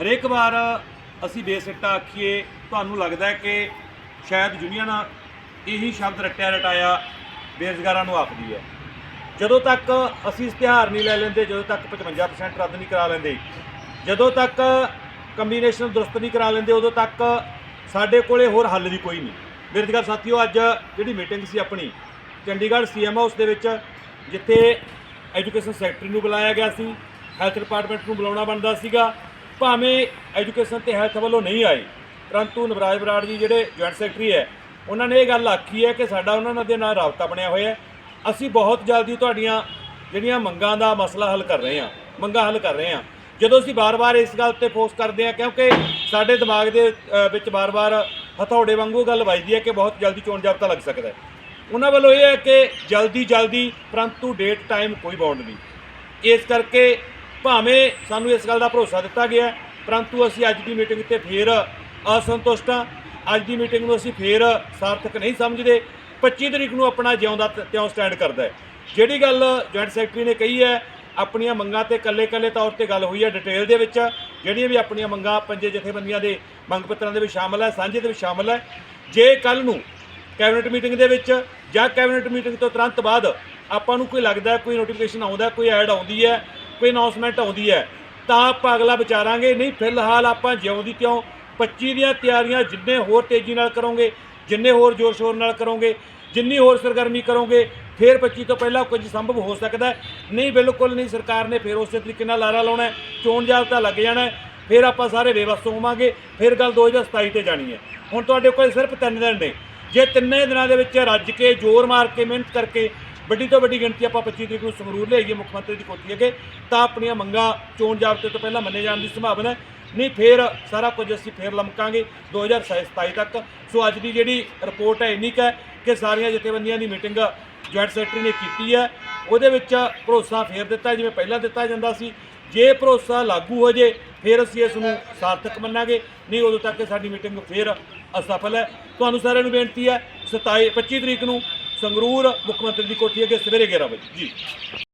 ਹਰੇਕ ਵਾਰ ਅਸੀਂ ਬੇਸਿੱਟਾ ਆਖੀਏ, ਤੁਹਾਨੂੰ ਲੱਗਦਾ ਕਿ ਸ਼ਾਇਦ ਯੂਨੀਅਨ ਇਹੀ ਸ਼ਬਦ ਰਟਿਆ ਰਟਾਇਆ ਬੇਰੁਜ਼ਗਾਰਾਂ ਨੂੰ ਆਖਦੀ ਹੈ। ਜਦੋਂ ਤੱਕ ਅਸੀਂ ਇਸ਼ਤਿਹਾਰ ਨਹੀਂ ਲੈ ਲੈਂਦੇ, ਜਦੋਂ ਤੱਕ 55% ਰੱਦ ਨਹੀਂ ਕਰਾ ਲੈਂਦੇ, ਜਦੋਂ ਤੱਕ ਕੰਬੀਨੇਸ਼ਨ ਦਰੁਸਤ ਨਹੀਂ ਕਰਾ ਲੈਂਦੇ, ਉਦੋਂ ਤੱਕ ਸਾਡੇ ਕੋਲੇ ਹੋਰ ਹੱਲ ਵੀ ਕੋਈ ਨਹੀਂ। ਬੇਰੁਜ਼ਗਾਰ ਸਾਥੀਓ, ਅੱਜ ਜਿਹੜੀ ਮੀਟਿੰਗ ਸੀ ਆਪਣੀ, ਚੰਡੀਗੜ੍ਹ ਸੀਐਮ ਹਾਊਸ ਦੇ ਵਿੱਚ, ਜਿੱਥੇ ਐਜੂਕੇਸ਼ਨ ਸੈਕਟਰੀ ਨੂੰ ਬੁਲਾਇਆ ਗਿਆ ਸੀ ਹੈਲਥ ਡਿਪਾਰਟਮੈਂਟ ਨੂੰ ਬੁਲਾਉਣਾ ਬਣਦਾ ਸੀਗਾ ਭਾਵੇਂ ਐਜੂਕੇਸ਼ਨ ਤੇ ਹੈਲਥ ਵੱਲੋਂ ਨਹੀਂ ਆਏ, ਪਰੰਤੂ ਨਵਰਾਜ ਬਰਾੜ ਜੀ ਜਿਹੜੇ ਜੁਆਇੰਟ ਸੈਕਟਰੀ ਹੈ, ਉਹਨਾਂ ਨੇ ਇਹ ਗੱਲ ਆਖੀ ਹੈ ਕਿ ਸਾਡਾ ਉਹਨਾਂ ਦੇ ਨਾਲ ਰਾਬਤਾ ਬਣਿਆ ਹੋਇਆ ਹੈ। ਅਸੀਂ ਬਹੁਤ ਜਲਦੀ ਤੁਹਾਡੀਆਂ ਜਿਹੜੀਆਂ ਮੰਗਾਂ ਦਾ ਮਸਲਾ ਹੱਲ ਕਰ ਰਹੇ ਹਾਂ, ਮੰਗਾਂ ਹੱਲ ਕਰ ਰਹੇ ਹਾਂ। ਜਦੋਂ ਅਸੀਂ ਬਾਰ-ਬਾਰ ਇਸ ਗੱਲ ਤੇ ਫੋਕਸ ਕਰਦੇ ਹਾਂ, ਕਿਉਂਕਿ ਸਾਡੇ ਦਿਮਾਗ ਦੇ ਵਿੱਚ ਬਾਰ-ਬਾਰ ਹਥੌੜੇ ਵਾਂਗੂ ਗੱਲ ਵੱਜਦੀ ਹੈ ਕਿ ਬਹੁਤ ਜਲਦੀ ਚੋਣ ਜਾਬਤਾ ਲੱਗ ਸਕਦਾ ਹੈ। ਉਹਨਾਂ ਵੱਲੋਂ ਇਹ ਹੈ ਕਿ ਜਲਦੀ ਜਲਦੀ ਪਰੰਤੂ ਡੇਟ, ਟਾਈਮ ਕੋਈ ਬਾਉਂਡ ਨਹੀਂ। ਇਸ ਕਰਕੇ ਭਾਵੇਂ ਸਾਨੂੰ ਇਸ ਗੱਲ ਦਾ ਭਰੋਸਾ ਦਿੱਤਾ ਗਿਆ ਪਰੰਤੂ ਅਸੀਂ ਅੱਜ ਦੀ ਮੀਟਿੰਗ ਤੇ ਫੇਰ ਅਸੰਤੁਸ਼ਟ ਹਾਂ। ਅੱਜ ਦੀ ਮੀਟਿੰਗ ਨੂੰ ਅਸੀਂ ਫੇਰ ਸਾਰਥਕ ਨਹੀਂ ਸਮਝਦੇ। 25 ਤਰੀਕ ਨੂੰ ਆਪਣਾ ਜਿਉਂਦਾ ਤ- ਤਿਉਂ ਸਟੈਂਡ ਕਰਦਾ ਹੈ। ਜਿਹੜੀ ਗੱਲ ਜੁਆਇੰਟ ਸੈਕਟਰੀ ਨੇ ਕਹੀ ਹੈ, ਆਪਣੀਆਂ ਮੰਗਾਂ ਤੇ ਕੱਲੇ-ਕੱਲੇ ਤੌਰ ਤੇ ਗੱਲ ਹੋਈ ਹੈ ਡਿਟੇਲ ਦੇ ਵਿੱਚ। ਜਿਹੜੀਆਂ ਵੀ ਆਪਣੀਆਂ ਮੰਗਾਂ ਪੰਜੇ ਜਥੇਬੰਦੀਆਂ ਦੇ ਮੰਗ ਪੱਤਰਾਂ ਦੇ ਵਿੱਚ ਸ਼ਾਮਲ ਹੈ, ਸਾਂਝੇ ਦੇ ਵਿੱਚ ਸ਼ਾਮਲ ਹੈ। ਜੇ ਕੱਲ ਨੂੰ ਕੈਬਨਿਟ ਮੀਟਿੰਗ ਦੇ ਵਿੱਚ ਜਾਂ ਕੈਬਨਿਟ ਮੀਟਿੰਗ ਤੋਂ ਤੁਰੰਤ ਬਾਅਦ ਆਪਾਂ ਨੂੰ ਕੋਈ ਲੱਗਦਾ ਕੋਈ ਨੋਟੀਫਿਕੇਸ਼ਨ ਆਉਂਦਾ ਕੋਈ ਐਡ ਆਉਂਦੀ ਹੈ ਕੋਈ ਅਨਾਉਂਸਮੈਂਟ ਆਉਂਦੀ ਹੈ। ਤਾਂ ਆਪਾਂ ਅਗਲਾ ਵਿਚਾਰਾਂਗੇ, ਨਹੀਂ, ਫਿਲਹਾਲ ਆਪਾਂ ਜਿਉਂ ਦੀ ਤਿਉਂ 25 ਦੀਆਂ ਤਿਆਰੀਆਂ ਜਿੰਨੇ ਹੋਰ ਤੇਜ਼ੀ ਨਾਲ ਕਰੋਗੇ, ਜਿੰਨੇ ਹੋਰ ਜ਼ੋਰ ਸ਼ੋਰ ਨਾਲ ਕਰੋਗੇ, ਜਿੰਨੀ ਹੋਰ ਸਰਗਰਮੀ ਕਰੋਗੇ, ਫਿਰ 25 ਤੋਂ ਪਹਿਲਾਂ ਕੁਝ ਸੰਭਵ ਹੋ ਸਕਦਾ ਨਹੀਂ, ਬਿਲਕੁਲ ਨਹੀਂ, ਸਰਕਾਰ ਨੇ ਫਿਰ ਉਸੇ ਤਰੀਕੇ ਨਾਲ ਲਾਰਾ ਲਾਉਣਾ ਚੋਣ ਜਾਬਤਾ ਲੱਗ ਜਾਣਾ ਫਿਰ ਆਪਾਂ ਸਾਰੇ ਬੇਵਸ ਹੋਵਾਂਗੇ। ਫਿਰ ਗੱਲ 2027 ਤੇ ਜਾਣੀ ਹੈ। ਹੁਣ ਤੁਹਾਡੇ ਕੋਲ ਸਿਰਫ ਤਿੰਨ ਦਿਨ ਨੇ। ਜੇ ਤਿੰਨੇ ਦਿਨਾਂ ਦੇ ਵਿੱਚ ਰੱਜ ਕੇ ਜ਼ੋਰ ਮਾਰ ਕੇ, ਮਿਹਨਤ ਕਰਕੇ ਵੱਡੀ ਤੋਂ ਵੱਡੀ ਗਿਣਤੀ ਆਪਾਂ 25 ਤਰੀਕ ਨੂੰ ਸੰਗਰੂਰ ਲਿਆਈਏ ਮੁੱਖ ਮੰਤਰੀ ਦੀ ਕੋਠੀ ਅੱਗੇ, ਤਾਂ ਆਪਣੀਆਂ ਮੰਗਾਂ ਚੋਣ ਜਾਬਤੇ ਤੋਂ ਪਹਿਲਾਂ ਮੰਨੇ ਜਾਣ ਦੀ ਸੰਭਾਵਨਾ ਹੈ। ਨਹੀਂ, ਫਿਰ ਸਾਰਾ ਕੁਝ ਅਸੀਂ ਫੇਰ ਲਮਕਾਂਗੇ 2027 ਤੱਕ। ਸੋ ਅੱਜ ਦੀ ਜਿਹੜੀ ਰਿਪੋਰਟ ਹੈ, ਇੰਨੀ ਕੁ ਹੈ ਕਿ ਸਾਰੀਆਂ ਜਥੇਬੰਦੀਆਂ ਦੀ ਮੀਟਿੰਗ ਜੁਆਇੰਟ ਸੈਕਟਰੀ ਨੇ ਕੀਤੀ ਹੈ। ਉਹਦੇ ਵਿੱਚ ਭਰੋਸਾ ਫੇਰ ਦਿੱਤਾ, ਜਿਵੇਂ ਪਹਿਲਾਂ ਦਿੱਤਾ ਜਾਂਦਾ ਸੀ। ਜੇ ਭਰੋਸਾ ਲਾਗੂ ਹੋ ਜੇ, ਫਿਰ ਅਸੀਂ ਇਸ ਨੂੰ ਸਾਰਥਕ ਮੰਨਾਂਗੇ। ਨਹੀਂ, ਉਦੋਂ ਤੱਕ ਸਾਡੀ ਮੀਟਿੰਗ ਫੇਰ ਅਸਫਲ ਹੈ। ਤੁਹਾਨੂੰ ਸਾਰਿਆਂ ਨੂੰ ਬੇਨਤੀ ਹੈ 27 25 ਤਰੀਕ ਨੂੰ ਸੰਗਰੂਰ ਮੁੱਖ ਮੰਤਰੀ ਦੀ ਕੋਠੀ ਅੱਗੇ ਸਵੇਰੇ 11 ਵਜੇ। ਜੀ।